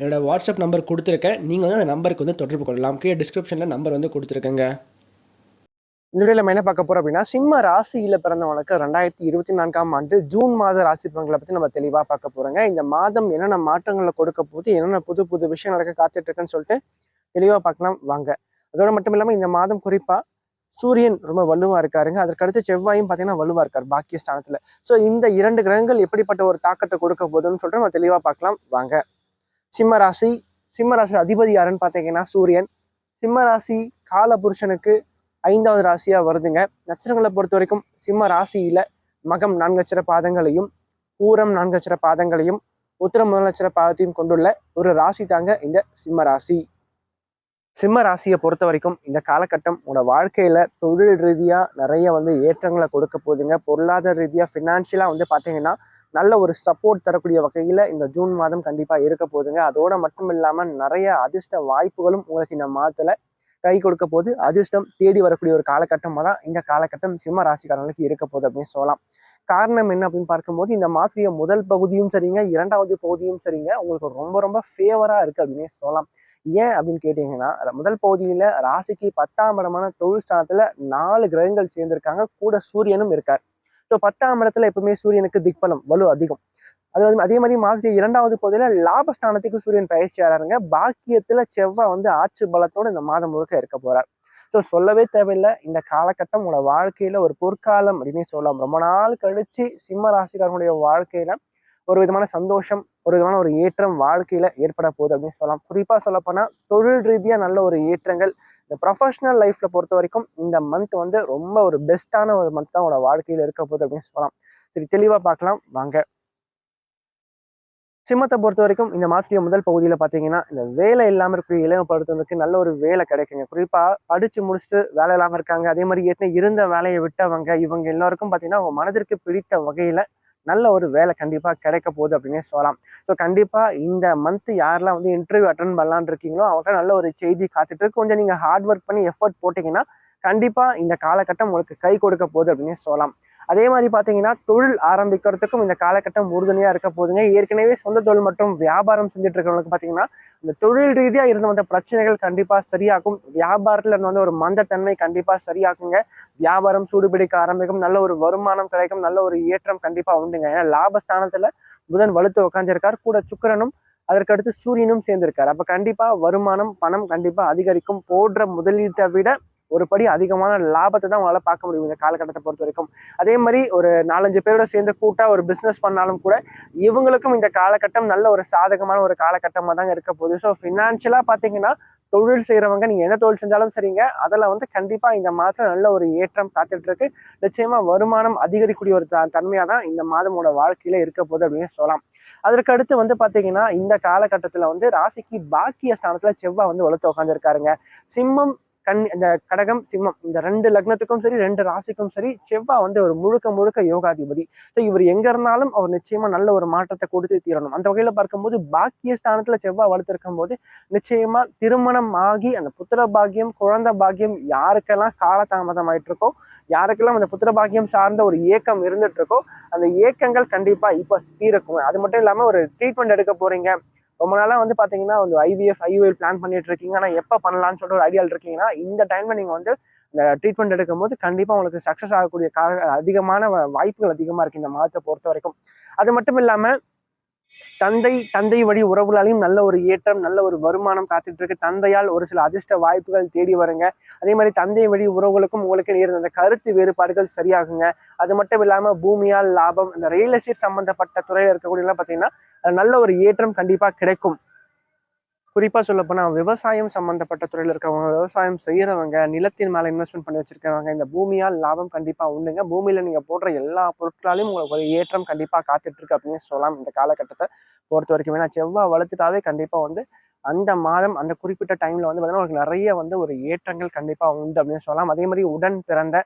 என்னோடய WhatsApp number கொடுத்துருக்கேன். நீங்கள் வந்து அந்த நம்பருக்கு வந்து தொடர்பு கொள்ளலாம். கீழே டிஸ்கிரிப்ஷனில் நம்பர் வந்து கொடுத்துருக்கேங்க. இந்த வீடியோவில் நம்ம என்ன பார்க்க போகிறோம் அப்படின்னா சிம்ம ராசியில் பிறந்தவனுக்கு ரெண்டாயிரத்தி இருபத்தி நான்காம் ஆண்டு ஜூன் மாத ராசி பலன்களை பற்றி நம்ம தெளிவாக பார்க்க போகிறோங்க இந்த மாதம் என்னென்ன மாற்றங்களை கொடுக்க போகுது என்னென்ன புது புது விஷயம் நடக்க காத்துட்ருக்குன்னு சொல்லிட்டு தெளிவாக பார்க்கலாம் வாங்க. அதோட மட்டும் இல்லாமல் இந்த மாதம் குறிப்பாக சூரியன் ரொம்ப வலுவாக இருக்காருங்க. அதற்கடுத்து செவ்வாயும் பார்த்தீங்கன்னா வலுவாக இருக்கார் பாக்கிய ஸ்தானத்தில் ஸோ இந்த இரண்டு கிரகங்கள் எப்படிப்பட்ட ஒரு தாக்கத்தை கொடுக்க போகுதுன்னு சொல்லிட்டு நம்ம தெளிவாக பார்க்கலாம் வாங்க. சிம்ம ராசி சிம்ம ராசி அதிபதி யாருன்னு பார்த்தீங்கன்னா சூரியன். சிம்ம ராசி கால புருஷனுக்கு ஐந்தாவது ராசியாக வருதுங்க. நட்சத்திரங்களை பொறுத்த வரைக்கும் சிம்ம ராசியில் மகம் நான்கு அச்சர பாதங்களையும் பூரம் நான்கு அச்சர பாதங்களையும் உத்திரம் முதல் பாதத்தையும் கொண்டுள்ள ஒரு ராசி தாங்க இந்த சிம்ம ராசி சிம்ம ராசியை பொறுத்த வரைக்கும் இந்த காலகட்டம் உங்களோட வாழ்க்கையில தொழில் ரீதியாக நிறைய வந்து ஏற்றங்களை கொடுக்க போகுதுங்க. பொருளாதார ரீதியாக ஃபினான்ஷியலாக வந்து பார்த்தீங்கன்னா நல்ல ஒரு சப்போர்ட் தரக்கூடிய வகையில் இந்த ஜூன் மாதம் கண்டிப்பாக இருக்க போதுங்க அதோட மட்டும் இல்லாமல் நிறைய அதிர்ஷ்ட வாய்ப்புகளும் உங்களுக்கு இந்த மாதத்தில் கை கொடுக்க போது அதிர்ஷ்டம் தேடி வரக்கூடிய ஒரு காலகட்டமாக தான் இந்த காலகட்டம் சிம்ம ராசிக்காரங்களுக்கு இருக்க போகுது அப்படின்னு சொல்லலாம். காரணம் என்ன அப்படின்னு பார்க்கும்போது இந்த மாத்திரைய முதல் பகுதியும் சரிங்க இரண்டாவது பகுதியும் சரிங்க உங்களுக்கு ரொம்ப ரொம்ப ஃபேவராக இருக்குது அப்படின்னு சொல்லலாம். ஏன் அப்படின்னு கேட்டீங்கன்னா முதல் பகுதியில் ராசிக்கு பத்தாம் இடமான தொழில் ஸ்தானத்தில் நாலு கிரகங்கள் சேர்ந்திருக்காங்க. கூட சூரியனும் இருக்கார். ஸோ பத்தாம் இடத்துல எப்பவுமே சூரியனுக்கு திக்பலம் வலு அதிகம். அது வந்து அதே மாதிரி மாதிரி இரண்டாவது பகுதியில் லாபஸ்தானத்துக்கு சூரியன் பயிற்சி ஆறாருங்க. பாக்கியத்தில் செவ்வாய் வந்து ஆட்சி பலத்தோடு இந்த மாதம் முழுக்க இருக்க போகிறார் ஸோ சொல்லவே தேவையில்லை. இந்த காலகட்டம் உங்களோட வாழ்க்கையில் ஒரு பொற்காலம் அப்படின்னு சொல்லலாம். ரொம்ப நாள் கழித்து சிம்ம ராசிக்காரனுடைய வாழ்க்கையில் ஒரு விதமான சந்தோஷம் ஒரு விதமான ஒரு ஏற்றம் வாழ்க்கையில் ஏற்பட போகுது அப்படின்னு சொல்லலாம். குறிப்பாக சொல்லப்போனால் தொழில் ரீதியாக நல்ல ஒரு ஏற்றங்கள் இந்த ப்ரொஃபஷனல் லைஃப்பில் பொறுத்த வரைக்கும் இந்த மந்த் வந்து ரொம்ப ஒரு பெஸ்ட்டான ஒரு மந்த் தான் உங்களோட வாழ்க்கையில் இருக்க போகுது அப்படின்னு சொல்லலாம். சரி தெளிவாக பார்க்கலாம். வாங்க. சிம்மத்தை பொறுத்த வரைக்கும் இந்த மாதத்துடைய முதல் பகுதியில் பார்த்தீங்கன்னா இந்த வேலை இல்லாமல் இருக்கக்கூடிய இளமப்படுத்துவதற்கு நல்ல ஒரு வேலை கிடைக்குங்க. குறிப்பாக படித்து முடிச்சுட்டு வேலை இல்லாமல் இருக்காங்க. அதே மாதிரி ஏற்கனவே இருந்த வேலையை விட்டவங்க இவங்க எல்லாருக்கும் பார்த்தீங்கன்னா அவங்க மனதிற்கு பிடித்த வகையில் நல்ல ஒரு வேலை கண்டிப்பாக கிடைக்க போகுது அப்படின்னே சொல்லலாம். ஸோ கண்டிப்பாக இந்த மந்த் யாரெல்லாம் வந்து இன்டர்வியூ அட்டன் பண்ணலான்னு இருக்கீங்களோ அவங்கள்ட்ட நல்ல ஒரு செய்தி காத்துட்டு கொஞ்சம் நீங்கள் ஹார்ட் ஒர்க் பண்ணி எஃபர்ட் போட்டிங்கன்னா கண்டிப்பாக இந்த காலகட்டம் உங்களுக்கு கை கொடுக்க போகுது அப்படின்னே சொல்லலாம். அதே மாதிரி பார்த்தீங்கன்னா தொழில் ஆரம்பிக்கிறதுக்கும் இந்த காலகட்டம் உறுதுணையாக இருக்க போதுங்க ஏற்கனவே சொந்த தொழில் மற்றும் வியாபாரம் செஞ்சுட்டு இருக்கிறவங்களுக்கு பார்த்தீங்கன்னா இந்த தொழில் ரீதியாக இருந்த வந்த பிரச்சனைகள் கண்டிப்பாக சரியாகும். வியாபாரத்தில் இருந்து வந்து ஒரு மந்தத்தன்மை கண்டிப்பாக சரியாகுங்க. வியாபாரம் சூடுபிடிக்க ஆரம்பிக்கும். நல்ல ஒரு வருமானம் கிடைக்கும். நல்ல ஒரு ஏற்றம் கண்டிப்பாக உண்டுங்க. ஏன்னா லாபஸ்தானத்தில் புதன் வலுத்து உட்காந்துருக்கார் கூட சுக்கரனும் அதற்கடுத்து சூரியனும் சேர்ந்திருக்கார். அப்போ கண்டிப்பாக வருமானம் பணம் கண்டிப்பாக அதிகரிக்கும். போடுற முதலீட்டை விட ஒரு படி அதிகமான லாபத்தை தான் உங்களால் பார்க்க முடியும் இந்த காலகட்டத்தை பொறுத்த வரைக்கும். அதே மாதிரி ஒரு நாலஞ்சு பேரோட சேர்ந்து கூட்டாக ஒரு பிஸ்னஸ் பண்ணாலும் கூட இவங்களுக்கும் இந்த காலகட்டம் நல்ல ஒரு சாதகமான ஒரு காலகட்டமாக தாங்க இருக்க போகுது. ஸோ ஃபினான்ஷியலாக பார்த்தீங்கன்னா தொழில் செய்கிறவங்க நீங்கள் என்ன தொழில் செஞ்சாலும் சரிங்க. அதில் வந்து கண்டிப்பாக இந்த மாதத்தில் நல்ல ஒரு ஏற்றம் காத்துட்டு இருக்கு. நிச்சயமாக வருமானம் அதிகரிக்கக்கூடிய ஒரு த தன்மையாக தான் இந்த மாதமோட வாழ்க்கையில் இருக்க போகுது அப்படின்னு சொல்லலாம். அதற்கு அடுத்து வந்து பார்த்தீங்கன்னா இந்த காலகட்டத்தில் வந்து ராசிக்கு பாக்கிய ஸ்தானத்தில் செவ்வாய் வந்து வலுத்து உட்காந்துருக்காருங்க சிம்மம் கண் இந்த கடகம் சிம்மம் இந்த ரெண்டு லக்னத்துக்கும் சரி ரெண்டு ராசிக்கும் சரி செவ்வாய் வந்து ஒரு முழுக்க முழுக்க யோகாதிபதி. ஸோ இவர் எங்க இருந்தாலும் அவர் நிச்சயமா நல்ல ஒரு மாற்றத்தை கொடுத்து தீரணும். அந்த வகையில பார்க்கும்போது பாக்கிய ஸ்தானத்துல செவ்வாய் வளர்த்திருக்கும் போது நிச்சயமா திருமணம் ஆகி அந்த புத்திர பாக்கியம் குழந்தை பாக்கியம் யாருக்கெல்லாம் காலதாமதம் ஆயிட்டு இருக்கோ யாருக்கெல்லாம் அந்த புத்திர பாக்கியம் சார்ந்த ஒரு ஏக்கம் இருந்துட்டு இருக்கோ அந்த ஏக்கங்கள் கண்டிப்பா இப்போ தீரக்கும். அது மட்டும் இல்லாம ஒரு ட்ரீட்மெண்ட் எடுக்க போறீங்க. ரொம்ப நாளாக வந்து பார்த்தீங்கன்னா வந்து ஐவிஎஃப் ஐயூஎல் பிளான் பண்ணிட்டு இருக்கீங்க. ஆனால் எப்போ பண்ணலாம்னு சொல்லிட்டு ஒரு ஐடியாவில் இருக்கீங்கன்னா இந்த டைமில் நீங்கள் வந்து இந்த ட்ரீட்மெண்ட் எடுக்கும்போது கண்டிப்பாக உங்களுக்கு சக்ஸஸ் ஆகக்கூடிய கா அதிகமான வாய்ப்புகள் அதிகமாக இருக்குது இந்த மாதத்தை பொறுத்த வரைக்கும். அது மட்டும் இல்லாமல் தந்தை தந்தை வழி உறவுகளாலையும் நல்ல ஒரு ஏற்றம் நல்ல ஒரு வருமானம் காத்துட்டு இருக்கு தந்தையால் ஒரு சில அதிர்ஷ்ட வாய்ப்புகள் தேடி வருங்க. அதே மாதிரி தந்தை வழி உறவுகளுக்கும் உங்களுக்கு இருந்த அந்த கருத்து வேறுபாடுகள் சரியாகுங்க. அது மட்டும் இல்லாம பூமியால் லாபம் இந்த ரியல் எஸ்டேட் சம்பந்தப்பட்ட துறையில் இருக்கக்கூடியலாம் பார்த்தீங்கன்னா நல்ல ஒரு ஏற்றம் கண்டிப்பா கிடைக்கும். குறிப்பாக சொல்லப்போனால் விவசாயம் சம்மந்தப்பட்ட துறையில் இருக்கிறவங்க விவசாயம் செய்கிறவங்க நிலத்தின் மேலே இன்வெஸ்ட்மெண்ட் பண்ணி வச்சுருக்கவங்க இந்த பூமியால் லாபம் கண்டிப்பாக உண்டுங்க. பூமியில் நீங்கள் போடுற எல்லா பொருட்களாலையும் உங்களுக்கு ஒரு ஏற்றம் கண்டிப்பாக காத்துட்ருக்கு அப்படின்னு சொல்லலாம். இந்த காலகட்டத்தை பொறுத்த வரைக்கும். ஏன்னா செவ்வாய் வளர்த்துட்டாவே கண்டிப்பாக வந்து அந்த மாதம் அந்த குறிப்பிட்ட டைமில் வந்து பார்த்தீங்கன்னா உங்களுக்கு நிறைய வந்து ஒரு ஏற்றங்கள் கண்டிப்பாக உண்டு அப்படின்னு சொல்லலாம். அதே மாதிரி உடன் பிறந்த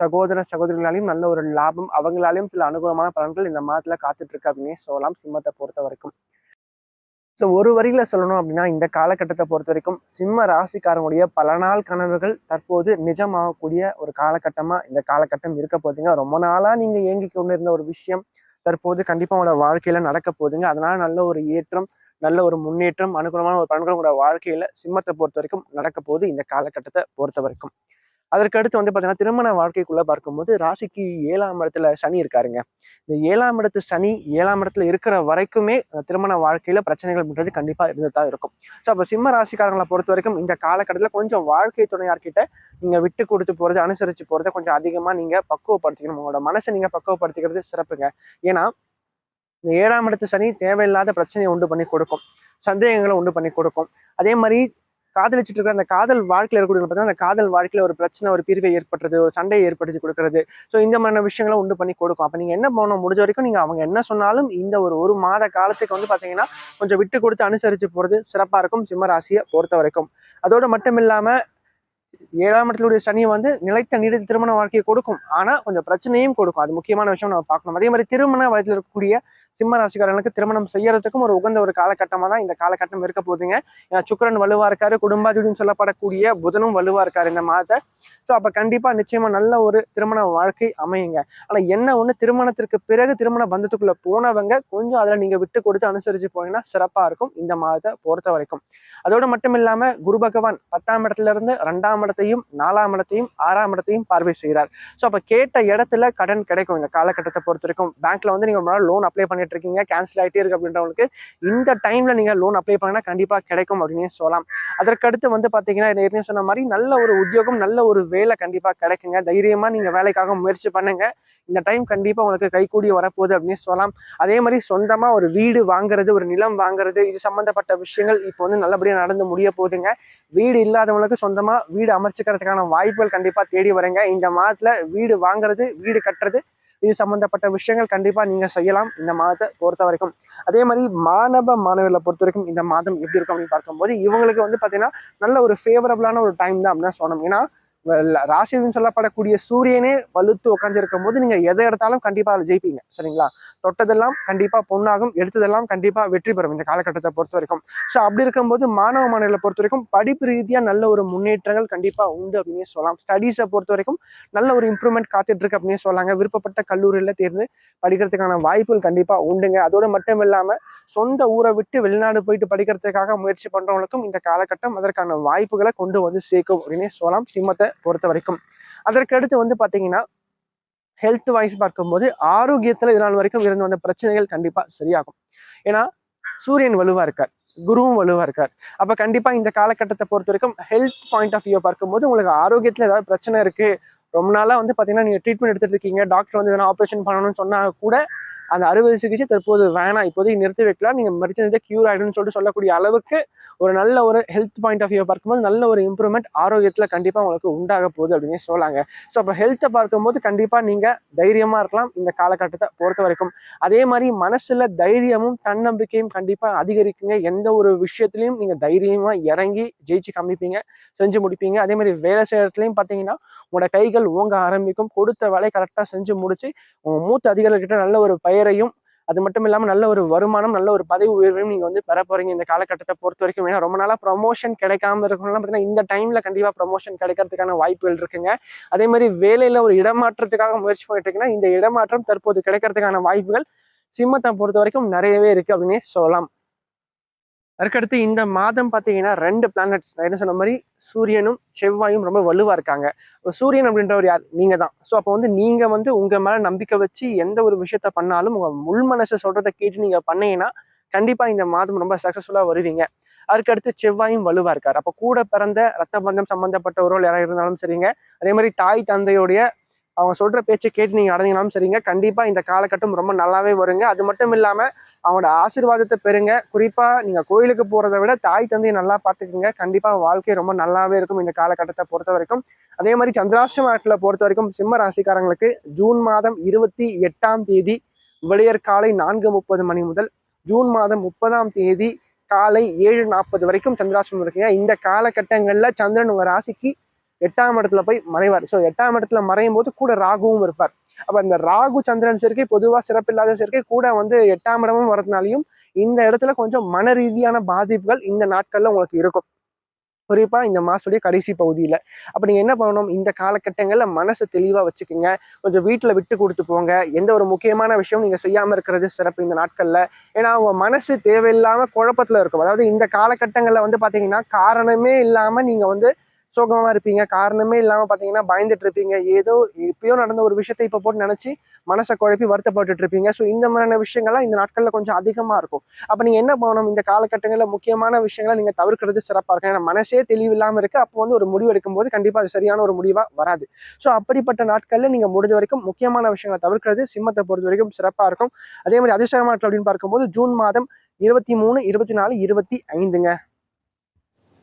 சகோதர சகோதரிகளாலையும் நல்ல ஒரு லாபம் அவங்களாலையும் சில அனுகூலமான பலன்கள் இந்த மாதத்தில் காத்துட்ருக்கு அப்படின்னு அப்படின்னே சொல்லலாம். சிம்மத்தை பொறுத்த வரைக்கும். ஸோ ஒரு வரியில் சொல்லணும் அப்படின்னா இந்த காலகட்டத்தை பொறுத்த வரைக்கும் சிம்ம ராசிக்காரங்களுடைய பல நாள் கனவுகள் தற்போது நிஜமாகக்கூடிய ஒரு காலகட்டமாக இந்த காலகட்டம் இருக்க போதுங்க ரொம்ப நாளாக நீங்கள் ஏங்கி கொண்டிருந்த ஒரு விஷயம் தற்போது கண்டிப்பாக உங்களோட வாழ்க்கையில் நடக்க போகுதுங்க. அதனால் நல்ல ஒரு ஏற்றம் நல்ல ஒரு முன்னேற்றம் அனுகூலமான ஒரு பலன்கள் உங்களோட வாழ்க்கையில் சிம்மத்தை பொறுத்த வரைக்கும் நடக்க போகுது இந்த காலகட்டத்தை பொறுத்த வரைக்கும். அதற்கடுத்து வந்து பார்த்தீங்கன்னா திருமண வாழ்க்கைக்குள்ளே பார்க்கும்போது ராசிக்கு ஏழாம் இடத்துல சனி இருக்காருங்க. இந்த ஏழாம் இடத்து சனி ஏழாம் இடத்துல இருக்கிற வரைக்குமே திருமண திருமண பிரச்சனைகள் பிரச்சனைகள்ன்றது கண்டிப்பாக இருந்து தான் இருக்கும். ஸோ அப்போ சிம்ம ராசிக்காரங்களை பொறுத்த வரைக்கும் இந்த காலகட்டத்தில் கொஞ்சம் வாழ்க்கை துணையார்கிட்ட நீங்கள் விட்டு கொடுத்து போகிறது அனுசரித்து போகிறத கொஞ்சம் அதிகமாக நீங்கள் பக்குவப்படுத்திக்கணும். உங்களோட மனசை நீங்கள் பக்குவப்படுத்திக்கிறது சிறப்புங்க. ஏன்னா இந்த ஏழாம் இடத்து சனி தேவையில்லாத பிரச்சனையை உண்டு பண்ணி கொடுக்கும். சந்தேகங்களை உண்டு பண்ணி கொடுக்கும். அதே மாதிரி காதலிச்சுட்டு இருக்கிற அந்த காதல் வாழ்க்கையில் இருக்கக்கூடிய பார்த்தீங்கன்னா அந்த காதல் வாழ்க்கையில் ஒரு பிரச்சனை ஒரு பிரிவை ஏற்படுறது ஒரு சண்டையை ஏற்படுத்தி கொடுக்கறது. ஸோ இந்த மாதிரியான விஷயங்களை உண்டு பண்ணி கொடுக்கும். அப்போ நீங்கள் என்ன பண்ணணும்? முடிஞ்ச வரைக்கும் நீங்கள் அவங்க என்ன சொன்னாலும் இந்த ஒரு ஒரு மாத காலத்துக்கு வந்து பார்த்தீங்கன்னா கொஞ்சம் விட்டு கொடுத்து அனுசரித்து போகிறது சிறப்பாக இருக்கும். சிம்ம ராசியை பொறுத்த வரைக்கும். அதோடு மட்டும் இல்லாமல் ஏழாம் இடத்துடைய சனி வந்து நிலைத்த நீடித்த திருமண வாழ்க்கையை கொடுக்கும். ஆனா கொஞ்சம் பிரச்சனையும் கொடுக்கும். அது முக்கியமான விஷயம் நம்ம பார்க்கணும். அதே மாதிரி திருமண வயதில் இருக்கக்கூடிய சிம்ம ராசிக்காரங்களுக்கு திருமணம் செய்யறதுக்கும் ஒரு உகந்த ஒரு காலகட்டமாக தான் இந்த காலகட்டம் இருக்க போகுதுங்க. ஏன்னா சுக்கரன் வலுவா இருக்காரு குடும்பாதிபதினு சொல்லப்படக்கூடிய புதனும் வலுவா இருக்காரு இந்த மாதத்தை ஸோ அப்போ கண்டிப்பா நிச்சயமா நல்ல ஒரு திருமண வாழ்க்கை அமையுங்க. ஆனா என்ன ஒண்ணு திருமணத்திற்கு பிறகு திருமண பந்தத்துக்குள்ள போனவங்க கொஞ்சம் அதில் நீங்க விட்டு கொடுத்து அனுசரிச்சு போனீங்கன்னா சிறப்பா இருக்கும் இந்த மாதத்தை பொறுத்த வரைக்கும். அதோட மட்டும் இல்லாம குரு பகவான் பத்தாம் இடத்துல இருந்து ரெண்டாம் இடத்தையும் நாலாம் இடத்தையும் ஆறாம் இடத்தையும் பார்வை செய்கிறார் ஸோ அப்போ கேட்ட இடத்துல கடன் கிடைக்கும் இந்த காலகட்டத்தை பொறுத்த வரைக்கும். பேங்க்ல வந்து நீங்க ஒரு லோன் அப்ளை பண்ணிட்டு இருக்கீங்க கேன்சல் ஆயிட்டே இருக்கு அப்படின்றவங்களுக்கு இந்த டைம்ல நீங்க லோன் அப்ளை பண்ணா கண்டிப்பா கிடைக்கும் அப்படின்னு சொல்லலாம். அதற்கடுத்து வந்து பாத்தீங்கன்னா ஏற்கனவே சொன்ன மாதிரி நல்ல ஒரு உத்தியோகம் நல்ல ஒரு வேலை கண்டிப்பா கிடைக்குங்க. தைரியமா நீங்க வேலைக்காக முயற்சி பண்ணுங்க. இந்த டைம் கண்டிப்பா உங்களுக்கு கைகூடி வரப்போகுது அப்படின்னு சொல்லலாம். அதே மாதிரி சொந்தமா ஒரு வீடு வாங்குறது ஒரு நிலம் வாங்குறது இது சம்பந்தப்பட்ட விஷயங்கள் இப்போ வந்து நல்லபடியா நடந்து முடிய போகுதுங்க. வீடு இல்லாதவங்களுக்கு சொந்தமா வீடு அமைச்சுக்கிறதுக்கான வாய்ப்புகள் கண்டிப்பா தேடி வரேங்க. இந்த மாதத்துல வீடு வாங்குறது வீடு கட்டுறது இது சம்பந்தப்பட்ட விஷயங்கள் கண்டிப்பா நீங்க செய்யலாம் இந்த மாதத்தை பொறுத்த வரைக்கும். அதே மாதிரி மாணவ மாணவர்களை பொறுத்த வரைக்கும் இந்த மாதம் எப்படி இருக்கும் அப்படின்னு பார்க்கும்போது இவங்களுக்கு வந்து பாத்தீங்கன்னா நல்ல ஒரு ஃபேவரபிளான ஒரு டைம் தான் அப்படின்னு சொல்லணும். ஏன்னா ராசின்னு சொல்லப்படக்கூடிய சூரியனே வலுத்து உட்காந்துருக்கும் போது நீங்க எதை எடுத்தாலும் கண்டிப்பா அதில் ஜெயிப்பீங்க. சரிங்களா? தொட்டதெல்லாம் கண்டிப்பா பொண்ணாகும் எடுத்ததெல்லாம் கண்டிப்பா வெற்றி பெறும் இந்த காலகட்டத்தை பொறுத்த வரைக்கும். ஸோ அப்படி இருக்கும்போது மாணவ மாணவர்களை பொறுத்த வரைக்கும் படிப்பு ரீதியா நல்ல ஒரு முன்னேற்றங்கள் கண்டிப்பா உண்டு அப்படின்னே சொல்லலாம். ஸ்டடீஸை பொறுத்த வரைக்கும் நல்ல ஒரு இம்ப்ரூவ்மெண்ட் காத்துட்டு இருக்கு அப்படின்னு சொல்லாங்க. விருப்பப்பட்ட கல்லூரியில தேர்ந்து படிக்கிறதுக்கான வாய்ப்புகள் கண்டிப்பா உண்டுங்க. அதோடு மட்டும் இல்லாம சொந்த ஊரை விட்டு வெளிநாடு போயிட்டு படிக்கிறதுக்காக முயற்சி பண்றவங்களுக்கும் இந்த காலகட்டம் அதற்கான வாய்ப்புகளை கொண்டு வந்து சேர்க்கும் அப்படின்னே சொல்லலாம். சிம்மத்தை பொறுத்த வரைக்கும் அதற்கடுத்து வந்து பார்த்தீங்கன்னா ஹெல்த் வைஸ் பார்க்கும்போது ஆரோக்கியத்தில் இது நாள் வரைக்கும் இருந்து வந்த பிரச்சனைகள் கண்டிப்பாக சரியாகும். ஏன்னா சூரியன் வலுவா இருக்கார் குருவும் வலுவாக இருக்கார். அப்போ கண்டிப்பாக இந்த காலகட்டத்தை பொறுத்த வரைக்கும் ஹெல்த் பாயிண்ட் ஆஃப் வியூ பார்க்கும்போது உங்களுக்கு ஆரோக்கியத்தில் ஏதாவது பிரச்சனை இருக்குது ரொம்ப நாளாக வந்து பார்த்தீங்கன்னா நீங்கள் ட்ரீட்மெண்ட் எடுத்துகிட்டு இருக்கீங்க டாக்டர் வந்து எதனா ஆப்ரேஷன் பண்ணணும்னு சொன்னால் கூட அந்த அறுவை சிகிச்சை தற்போது வேணாம் இப்போதைக்கு நிறுத்தி வைக்கலாம். நீங்கள் மருத்துவ கியூர் ஆகிடும்னு சொல்லிட்டு சொல்லக்கூடிய அளவுக்கு ஒரு நல்ல ஒரு ஹெல்த் பாயிண்ட் ஆஃப் வியூ பார்க்கும்போது நல்ல ஒரு இம்ப்ரூவ்மெண்ட் ஆரோக்கியத்தில் கண்டிப்பாக உங்களுக்கு உண்டாக போகுது அப்படின்னு சொல்லாங்க. ஸோ அப்போ ஹெல்த்தை பார்க்கும்போது கண்டிப்பாக நீங்கள் தைரியமாக இருக்கலாம். இந்த காலகட்டத்தை பொறுத்த வரைக்கும். அதே மாதிரி மனசில் தைரியமும் தன்னம்பிக்கையும் கண்டிப்பாக அதிகரிக்குங்க. எந்த ஒரு விஷயத்துலையும் நீங்கள் தைரியமாக இறங்கி ஜெயிச்சு காமிப்பீங்க செஞ்சு முடிப்பீங்க. அதே மாதிரி வேலை செய்யறதுலையும் பார்த்தீங்கன்னா உங்களோட கைகள் ஓங்க ஆரம்பிக்கும். கொடுத்த வேலையை கரெக்டாக செஞ்சு முடிச்சு உங்க மூத்த அதிகாரிகிட்ட நல்ல ஒரு பெயரையும் அது மட்டும் இல்லாமல் நல்ல ஒரு வருமானம் நல்ல ஒரு பதவி உயர்வையும் நீங்க வந்து பெற போறீங்க இந்த காலகட்டத்தை பொறுத்த வரைக்கும். ஏன்னா ரொம்ப நாளா ப்ரொமோஷன் கிடைக்காம இருக்கணும்னா பார்த்தீங்கன்னா இந்த டைம்ல கண்டிப்பா ப்ரொமோஷன் கிடைக்கிறதுக்கான வாய்ப்புகள் இருக்குங்க. அதே மாதிரி வேலையில ஒரு இடமாற்றத்துக்காக முயற்சி பண்ணிட்டு இருக்கீங்கன்னா இந்த இடமாற்றம் தற்போது கிடைக்கிறதுக்கான வாய்ப்புகள் சிம்மத்தை பொறுத்த வரைக்கும் நிறையவே இருக்கு அப்படின்னே சொல்லலாம். அதுக்கடுத்து இந்த மாதம் பார்த்தீங்கன்னா ரெண்டு பிளானட்ஸ் நான் என்ன சொன்ன மாதிரி சூரியனும் செவ்வாயும் ரொம்ப வலுவாக இருக்காங்க. சூரியன் அப்படின்றவர் யார்? நீங்கள் தான் ஸோ அப்போ வந்து நீங்கள் வந்து உங்கள் மேலே நம்பிக்கை வச்சு எந்த ஒரு விஷயத்த பண்ணாலும் உங்கள் முள் மனசை சொல்கிறத கேட்டு நீங்கள் பண்ணீங்கன்னா கண்டிப்பாக இந்த மாதம் ரொம்ப சக்ஸஸ்ஃபுல்லாக வருவீங்க. அதுக்கடுத்து செவ்வாயும் வலுவாக இருக்கார். அப்போ கூட பிறந்த ரத்த பந்தம் சம்மந்தப்பட்டவர்கள் யாராக இருந்தாலும் சரிங்க. அதே மாதிரி தாய் தந்தையுடைய அவங்க சொல்கிற பேச்சை கேட்டு நீங்கள் நடந்தீங்கனாலும் சரிங்க. கண்டிப்பாக இந்த காலகட்டம் ரொம்ப நல்லாவே வருங்க. அது மட்டும் இல்லாமல் அவங்களோட ஆசீர்வாதத்தை பெறுங்க. குறிப்பாக நீங்கள் கோயிலுக்கு போகிறத விட தாய் தந்தையை நல்லா பார்த்துக்குங்க கண்டிப்பாக வாழ்க்கை ரொம்ப நல்லாவே இருக்கும் இந்த காலகட்டத்தை பொறுத்த வரைக்கும். அதே மாதிரி சந்திராஷ்டம ஆட்டில் பொறுத்த வரைக்கும் சிம்ம ராசிக்காரங்களுக்கு ஜூன் மாதம் இருபத்தி எட்டாம் தேதி விடியற் காலை நான்கு முப்பது மணி முதல் ஜூன் மாதம் முப்பதாம் தேதி காலை ஏழு நாற்பது வரைக்கும் சந்திராசிரமம் இருக்குங்க. இந்த காலகட்டங்களில் சந்திரன் உங்கள் ராசிக்கு எட்டாம் இடத்துல போய் மறைவார். ஸோ எட்டாம் இடத்துல மறையும் போது கூட ராகுவும் இருப்பார். அப்போ இந்த ராகு சந்திரன் சேர்க்கை பொதுவாக சிறப்பில்லாத சேர்க்கை கூட வந்து எட்டாம் இடமும் வரதுனாலையும் இந்த இடத்துல கொஞ்சம் மன ரீதியான பாதிப்புகள் இந்த நாட்களில் உங்களுக்கு இருக்கும். குறிப்பாக இந்த மாசுடைய கடைசி பகுதியில். அப்போ நீங்கள் என்ன பண்ணணும்? இந்த காலகட்டங்களில் மனசை தெளிவாக வச்சுக்கோங்க. கொஞ்சம் வீட்டில் விட்டு கொடுத்து போங்க. எந்த ஒரு முக்கியமான விஷயம் நீங்கள் செய்யாமல் இருக்கிறது சிறப்பு இந்த நாட்களில். ஏன்னா உங்கள் மனசு தேவையில்லாமல் குழப்பத்தில் இருக்கும். அதாவது இந்த காலகட்டங்களில் வந்து பார்த்தீங்கன்னா காரணமே இல்லாமல் நீங்கள் வந்து சோகமாக இருப்பீங்க. காரணமே இல்லாமல் பார்த்தீங்கன்னா பயந்துட்டு இருப்பீங்க. ஏதோ இப்பயோ நடந்த ஒரு விஷயத்தை இப்போ போட்டு நினச்சி மனசை குழப்பி வருத்தப்பட்டு இருப்பீங்க. ஸோ இந்த மாதிரியான விஷயங்கள்லாம் இந்த நாட்களில் கொஞ்சம் அதிகமாக இருக்கும். அப்போ நீங்கள் என்ன பண்ணணும்? இந்த காலகட்டங்களில் முக்கியமான விஷயங்களை நீங்கள் தவிர்க்கிறது சிறப்பாக இருக்கும். ஏன்னா மனசே தெளிவில்லாமல் இருக்கு. அப்போ வந்து ஒரு முடிவு எடுக்கும் போது அது சரியான ஒரு முடிவாக வராது. ஸோ அப்படிப்பட்ட நாட்களில் நீங்கள் முடிஞ்ச வரைக்கும் முக்கியமான விஷயங்களை தவிர்க்கிறது சிம்மத்தை பொறுத்த வரைக்கும் சிறப்பாக இருக்கும். அதே மாதிரி அதிர்ஷ்டமான நாட்கள் அப்படின்னு பார்க்கும்போது ஜூன் மாதம் இருபத்தி மூணு இருபத்தி நாலு இருபத்தி ஐந்துங்க.